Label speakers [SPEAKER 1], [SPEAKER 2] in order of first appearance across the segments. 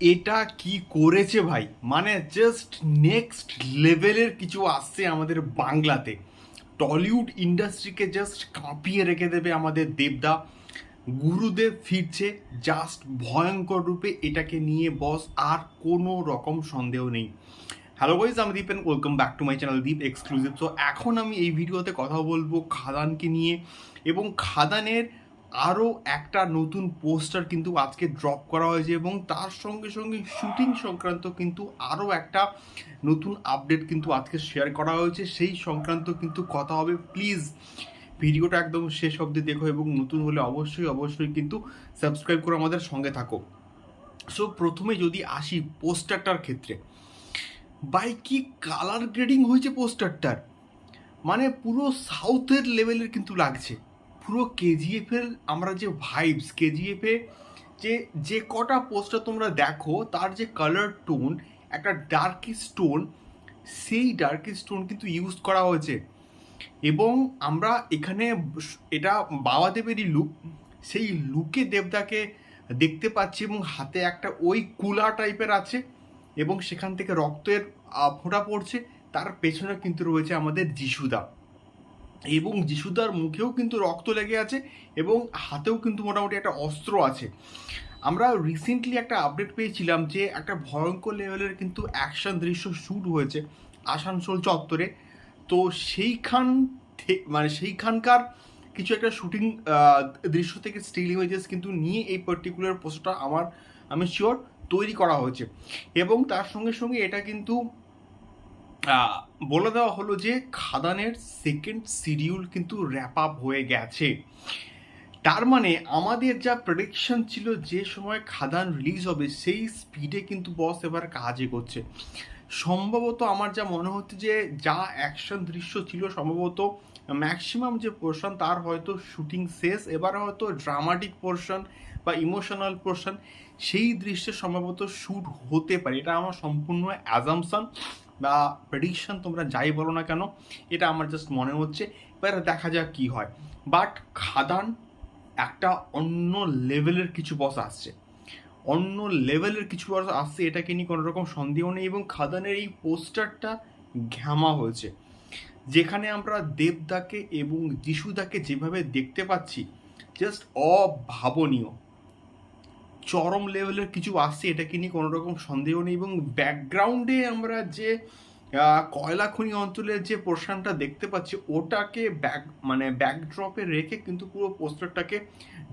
[SPEAKER 1] এটা কি করেছে ভাই? মানে জাস্ট নেক্সট লেভেলের কিছু আসছে আমাদের বাংলাতে। টলিউড ইন্ডাস্ট্রিকে জাস্ট কাঁপিয়ে রেখে দেবে আমাদের দেবদা। গুরুদেব ফিরছে জাস্ট ভয়ঙ্কর রূপে এটাকে নিয়ে বস আর কোনো রকম সন্দেহ নেই। হ্যালো গাইজ আমি Deep and welcome back to my channel Deep exclusive তো এখন আমি এই ভিডিওতে কথা বলব খাদানকে নিয়ে এবং খাদানের আরও একটা নতুন পোস্টার কিন্তু আজকে ড্রপ করা হয়েছে এবং তার সঙ্গে সঙ্গে শুটিং সংক্রান্ত কিন্তু আরও একটা নতুন আপডেট কিন্তু আজকে শেয়ার করা হয়েছে। সেই সংক্রান্ত কিন্তু কথা হবে। প্লিজ ভিডিওটা একদম শেষ অবধি দেখো এবং নতুন হলে অবশ্যই অবশ্যই কিন্তু সাবস্ক্রাইব করে আমাদের সঙ্গে থাকো। সো প্রথমে যদি আসি পোস্টারটার ক্ষেত্রে বাই কি কালার গ্রেডিং হয়েছে পোস্টারটার? মানে পুরো সাউথের লেভেলের কিন্তু লাগছে। পুরো কেজিএফের আমরা যে ভাইবস কেজিএফে যে যে কটা পোস্টার তোমরা দেখো, তার যে কালার টোন একটা ডার্কি স্টোন সেই ডার্কি স্টোন কিন্তু ইউজ করা হয়েছে। এবং আমরা এখানে এটা বাবাদেবেরই লুক সেই লুকে দেবদাকে দেখতে পাচ্ছি এবং হাতে একটা ওই কুলা টাইপের আছে এবং সেখান থেকে রক্তের ফোঁটা পড়ছে, তার পেছনে কিন্তু রয়েছে আমাদের যিশুদা। এবং যিশুদার মুখেও কিন্তু রক্ত লেগে আছে এবং হাতেও কিন্তু মোটামুটি একটা অস্ত্র আছে। আমরা রিসেন্টলি একটা আপডেট পেয়েছিলাম যে একটা ভয়ঙ্কর লেভেলের কিন্তু অ্যাকশন দৃশ্য শ্যুট হয়েছে আসানসোল চত্বরে। তো সেইখান মানে সেইখানকার কিছু একটা শুটিং দৃশ্য থেকে স্টিল ইমেজেস কিন্তু নিয়ে এই পার্টিকুলার পোস্টটা আমার, আমি শিওর তৈরি করা হয়েছে। এবং তার সঙ্গে সঙ্গে এটা কিন্তু বলে দেওয়া হলো যে খাদানের সেকেন্ড শিডিউল কিন্তু র্যাপ আপ হয়ে গেছে। তার মানে আমাদের যা প্রেডিকশন ছিল যে সময় খাদান রিলিজ হবে, সেই স্পিডে কিন্তু বস এবার কাজে করছে সম্ভবত আমার যা মনে হচ্ছে যে যা অ্যাকশন দৃশ্য ছিল, সম্ভবত ম্যাক্সিমাম যে পোর্শন তার হয়তো শুটিং শেষ, এবার হয়তো ড্রামাটিক পোর্শন বা ইমোশনাল পোর্শন সেই দৃশ্যে সম্ভবত শ্যুট হতে পারে। এটা আমার সম্পূর্ণ অ্যাজামশন বা প্রেডিকশন তোমরা যাই বলো না কেন, এটা আমার জাস্ট মনে হচ্ছে, এবার দেখা যাক কি হয়। বাট খাদান একটা অন্য লেভেলের কিছু বস আসছে। অন্য লেভেলের কিছু বস আসছে, এটাকে নিয়ে কোনো রকম সন্দেহ নেই এবং খাদানের এই পোস্টারটা ঘ্যামা হয়েছে। যেখানে আমরা দেবদাকে এবং যিশুদাকে যেভাবে দেখতে পাচ্ছি জাস্ট অভাবনীয়। চরম লেভেলের কিছু আসছে, এটাকে নিয়ে কোনো রকম সন্দেহ নেই এবং ব্যাকগ্রাউন্ডে আমরা যে কয়লা খনি অঞ্চলের যে পোর্শনটা দেখতে পাচ্ছি, ওটাকে ব্যাক মানে ব্যাকড্রপে রেখে কিন্তু পুরো পোস্টারটাকে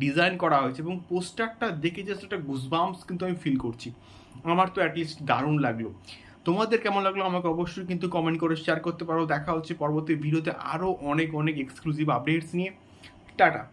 [SPEAKER 1] ডিজাইন করা হয়েছে এবং পোস্টারটা দেখে জাস্ট একটা গুজবাম্পস কিন্তু আমি ফিল করছি। আমার তো অ্যাটলিস্ট দারুণ লাগল। তোমাদের কেমন লাগল আমাকে অবশ্যই কিন্তু কমেন্ট করে শেয়ার করতে পারো। দেখা হচ্ছে পরবর্তী ভিডিওতে আরও অনেক অনেক এক্সক্লুসিভ আপডেটস নিয়ে। টাটা।